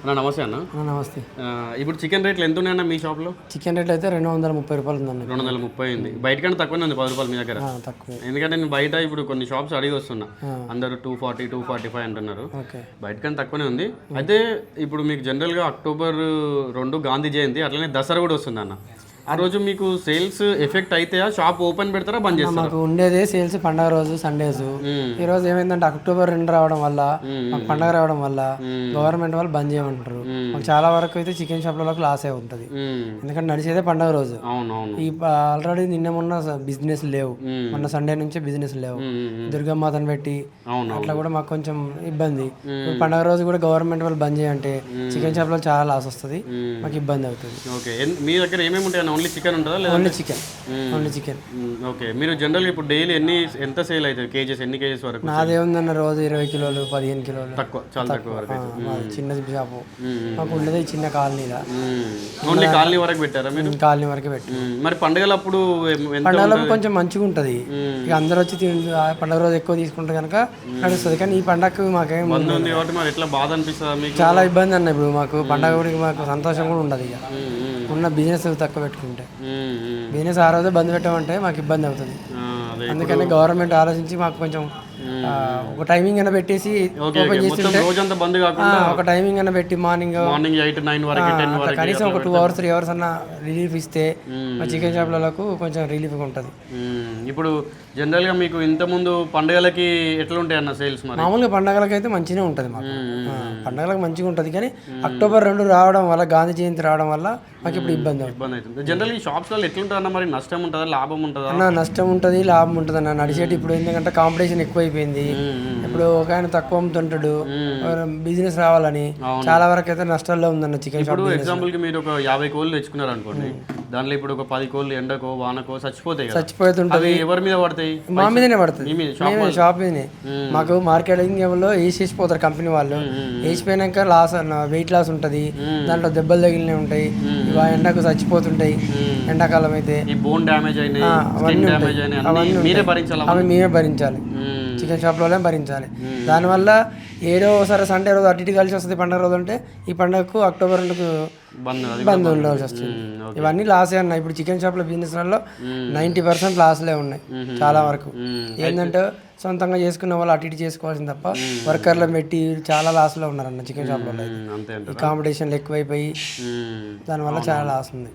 అన్న నమస్తే అన్న. నమస్తే. ఇప్పుడు చికెన్ రేట్లు ఎంత ఉన్నాయన్న మీ షాప్లో? చికెన్ రేట్ అయితే రెండు వందల ముప్పై రూపాయలు ఉందండి. రెండు వందల ముప్పై ఉంది. బయట కంటే తక్కువనే ఉంది పది రూపాయలు మీ దగ్గర. తక్కువ. ఎందుకంటే నేను బయట ఇప్పుడు కొన్ని షాప్స్ అడిగి వస్తున్నా. అందరూ two forty two forty five అంటున్నారు. బయట కంటే తక్కువనే ఉంది. అయితే ఇప్పుడు మీకు జనరల్గా అక్టోబర్ రెండు గాంధీ జయంతి అట్లనే దసరా కూడా వస్తుంది అన్న ఆ రోజు మీకు సేల్స్ ఎఫెక్ట్ అయితే షాప్ ఓపెన్ పెడతారా? బంద్ చేస్తారా? మాకు ఉండేదే సేల్స్ పండగ రోజు సండేస్. ఈ రోజు ఏమైందంటే అక్టోబర్ రెండు రావడం వల్ల మాకు పండగ రావడం వల్ల గవర్నమెంట్ వాళ్ళు బంద్ చేయమంటారు. మాకు చాలా వరకు అయితే చికెన్ షాప్లలో లాసే ఉంటుంది. మ్మ్. ఎందుకంటే నడిచేదే పండగ రోజు. ఈ ఆల్రెడీ నిన్న మొన్న బిజినెస్ లేవు. మొన్న సండే నుంచే బిజినెస్ లేవు. మ్మ్. దుర్గమ్మతను పెట్టి అట్లా కూడా మాకు కొంచెం ఇబ్బంది. పండగ రోజు కూడా గవర్నమెంట్ వాళ్ళు బంద్ చేయంటే చికెన్ షాప్లో చాలా లాస్ వస్తుంది. మాకు ఇబ్బంది అవుతుంది. ఓకే. మీ దగ్గర ఏమేమి ఉంటాయి ఓన్లీ చికెన్ ఉంటుందా లేదా only chicken only chicken. Okay. మీరు జనరల్గా ఇప్పుడు డైలీ ఎన్ని ఎంత సేల్ అవుతుంది? కేజెస్ ఎన్ని కేజెస్ వరకు నాదేముందన్న రోజు ఇరవై కిలోలు పదిహేను కిలోలు. తక్కువ చాలా తక్కువ వరకు చిన్న షాపు. మాకు ఉండేది చిన్న కాలనీలా ఓన్లీ కాలనీ వరకు పెట్టారా మీరు? కాలనీ వరకే పెట్టి. మ్మ్. మరి పండుగలప్పుడు పండుగలకు కొంచెం మంచిగా ఉంటుంది. ఇక అందరూ వచ్చి పండుగ రోజు ఎక్కువ తీసుకుంటే కనుక నడుస్తుంది. కానీ ఈ పండగకు మాకేం ఎట్లా బాధ అనిపిస్తుందా చాలా ఇబ్బంది అన్న ఇప్పుడు మాకు. పండగ కూడా మాకు సంతోషం కూడా ఉండదు ఇక. ఉన్న బిజినెస్ తక్కువ పెట్టుకుంటే. బిజినెస్ ఆ రోజే బంద్ పెట్టామంటే మాకు ఇబ్బంది అవుతుంది. అందుకని గవర్నమెంట్ ఆలోచించి మాకు కొంచెం ఒక టైమింగ్ అయినా పెట్టేసి ఆ, కాకుండా ఒక టైమింగ్ అయినా పెట్టి మార్నింగ్ మార్నింగ్ ఎయిట్ నైన్ వరకు కనీసం ఒక టూ అవర్స్ త్రీ అవర్స్ అన్న రిలీఫ్ ఇస్తే మా చికెన్ షాప్లకు కొంచెం రిలీఫ్గా ఉంటుంది. ఇప్పుడు జనరల్గా మీకు ఇంతకుముందు పండుగలకి ఎట్లా ఉంటాయి అన్న సేల్స్ మామూలుగా పండగలకు అయితే మంచిగానే ఉంటుంది మాకు. పండగలకు మంచిగా ఉంటుంది. కానీ అక్టోబర్ రెండు రావడం వల్ల గాంధీ జయంతి రావడం వల్ల మాకు ఇప్పుడు ఇబ్బంది ఇబ్బంది అవుతుంది. జనరల్ ఈ షాప్స్లో ఎట్లుంటుంది అన్న మరి? నష్టం ఉంటుందా? లాభం ఉంటుందా? అన్న నష్టం ఉంటుంది లాభం ఉంటుంది అన్న. నడిచేటి ఇప్పుడు ఎందుకంటే కాంపిటీషన్ ఎక్కువైపోయింది. ఇప్పుడు ఒక ఆయన తక్కువ అమ్ముతుంటాడు. బిజినెస్ రావాలని చాలా వరకు అయితే నష్టాల్లో ఉందన్న చికెన్ షాప్ ఇప్పుడు ఎగ్జాంపుల్కి మీరు ఒక యాభై కోళ్ళు తెచ్చుకున్నారు అనుకోండి దాంట్లో ఇప్పుడు ఒక పది కోళ్ళు ఎండకో వానకో చచ్చిపోతాయి అవి ఎవరి మీద పడతాయి? మా మీదనే పడుతుంది షాప్ మీదనే. మాకు మార్కెటింగ్లో వేసేసిపోతారు కంపెనీ వాళ్ళు. వేసిపోయినాక లాస్ వెయిట్ లాస్ ఉంటుంది. దాంట్లో దెబ్బలు తగిలినవి ఉంటాయి. ఎండకు చచ్చిపోతుంటాయి. ఎండాకాలం అయితే. బోన్ డ్యామేజ్ అన్ని మీరే భరించాలా అవి మేమే భరించాలి. చికెన్ షాప్లోనే భరించాలి. దానివల్ల ఏడో ఒకసారి సండే రోజు అటు ఇటు కలిసి వస్తుంది పండుగ రోజు అంటే ఈ పండుగకు అక్టోబర్ రెండుకు బంద్ ఉండవలసి వస్తుంది. ఇవన్నీ లాసే అన్న. ఇప్పుడు చికెన్ షాప్లో బిజినెస్లలో నైంటీ పర్సెంట్ లాస్లే ఉన్నాయి చాలా వరకు. ఏంటంటే సొంతంగా చేసుకున్న వాళ్ళు అటు ఇటు చేసుకోవాల్సింది తప్ప వర్కర్లు పెట్టి చాలా లాస్లో ఉన్నారన్న చికెన్ షాప్లో ఈ కాంపిటీషన్లు ఎక్కువైపోయి. దానివల్ల చాలా లాస్ ఉంది.